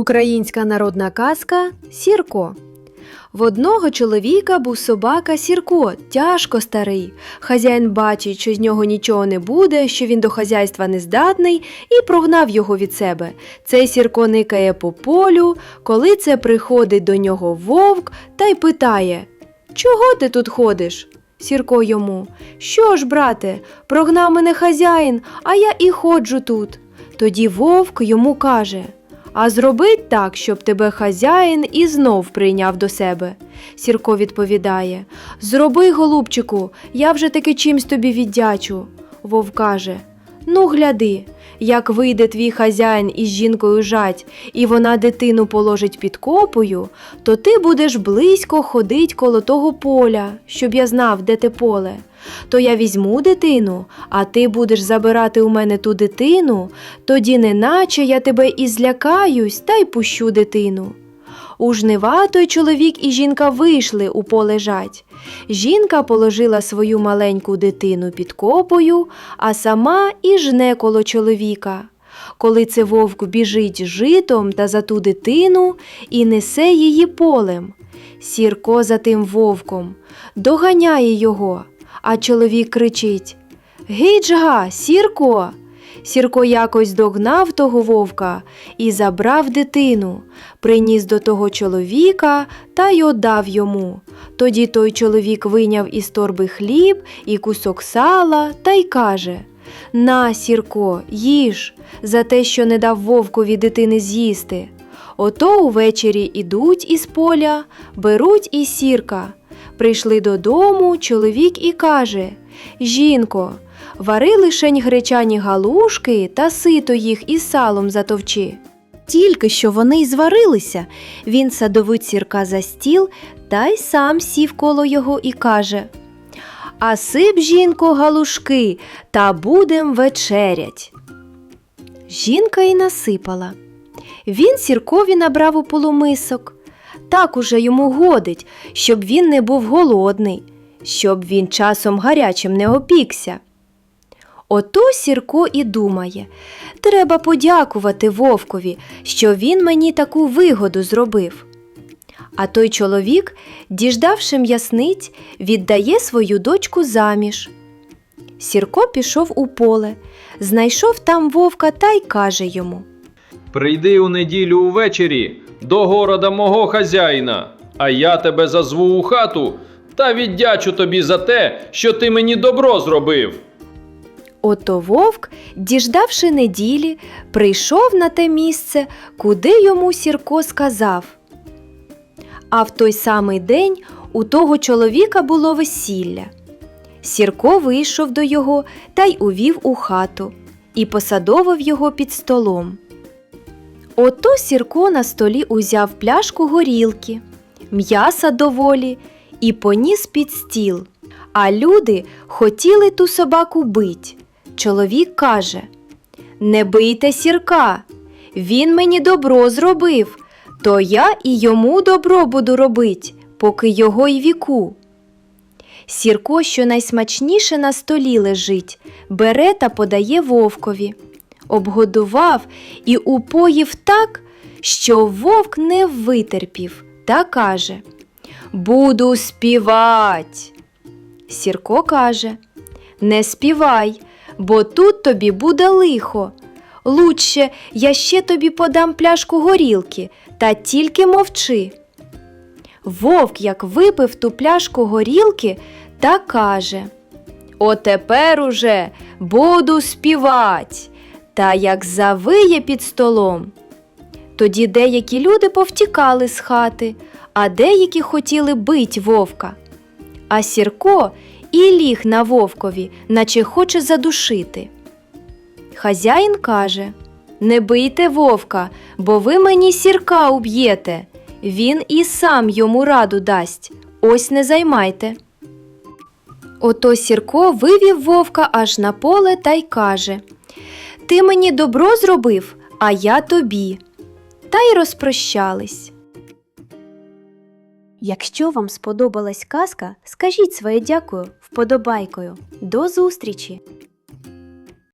Українська народна казка Сірко. В одного чоловіка був собака Сірко, тяжко старий. Хазяїн бачить, що з нього нічого не буде, що він до хазяйства не здатний, і прогнав його від себе. Цей Сірко никає по полю, коли це приходить до нього вовк та й питає Чого ти тут ходиш? Сірко йому. Що ж, брате, прогнав мене хазяїн, а я і ходжу тут. Тоді вовк йому каже А зробить так, щоб тебе хазяїн і знов прийняв до себе. Сірко відповідає Зроби, голубчику, я вже таки чимсь тобі віддячу. Вов каже Ну, гляди, як вийде твій хазяїн із жінкою жать, і вона дитину положить під копою, то ти будеш близько ходить коло того поля, щоб я знав, де те поле. То я візьму дитину, а ти будеш забирати у мене ту дитину, тоді неначе я тебе і злякаюсь та й пущу дитину. У жнива той чоловік і жінка вийшли у поле жать. Жінка положила свою маленьку дитину під копою, а сама і жне коло чоловіка. Коли це вовк біжить житом та за ту дитину і несе її полем. Сірко за тим вовком, доганяє його, а чоловік кричить Гидж га, Сірко! Сірко якось догнав того вовка і забрав дитину, приніс до того чоловіка та й отдав йому. Тоді той чоловік вийняв із торби хліб і кусок сала та й каже На, Сірко, їж за те, що не дав вовкові дитини з'їсти. Ото увечері ідуть із поля, беруть і сірка. Прийшли додому чоловік і каже Жінко, вари лишень гречані галушки та сито їх із салом затовчи. Тільки що вони й зварилися, він садовить сірка за стіл та й сам сів коло його і каже А сип, жінко, галушки, та будем вечерять. Жінка й насипала. Він сіркові набрав у полумисок. Так уже йому годить, щоб він не був голодний, щоб він часом гарячим не опікся. Ото Сірко і думає треба подякувати вовкові, що він мені таку вигоду зробив. А той чоловік, діждавши м'ясниць, віддає свою дочку заміж. Сірко пішов у поле, знайшов там вовка та й каже йому Прийди у неділю увечері до города мого хазяїна, а я тебе зазву у хату та віддячу тобі за те, що ти мені добро зробив. Ото вовк, діждавши неділі, прийшов на те місце, куди йому Сірко сказав. А в той самий день у того чоловіка було весілля. Сірко вийшов до його та й увів у хату і посадовив його під столом. Ото Сірко на столі узяв пляшку горілки, м'яса доволі і поніс під стіл. А люди хотіли ту собаку бить. Чоловік каже Не бийте сірка, він мені добро зробив, то я і йому добро буду робить, поки його й віку. Сірко, що найсмачніше на столі лежить, бере та подає вовкові. Обгодував і упоїв так, що вовк не витерпів та каже Буду співать. Сірко каже Не співай, бо тут тобі буде лихо. Лучше я ще тобі подам пляшку горілки, та тільки мовчи. Вовк, як випив ту пляшку горілки, та каже Отепер уже буду співать. Та як завиє під столом. Тоді деякі люди повтікали з хати, а деякі хотіли бить вовка. А Сірко і ліг на вовкові, наче хоче задушити. Хазяїн каже Не бийте вовка, бо ви мені сірка уб'єте. Він і сам йому раду дасть. Ось не займайте. Ото Сірко вивів вовка аж на поле та й каже Ти мені добро зробив, а я тобі. Та й розпрощались. Якщо вам сподобалась казка, скажіть своє дякую вподобайкою. До зустрічі!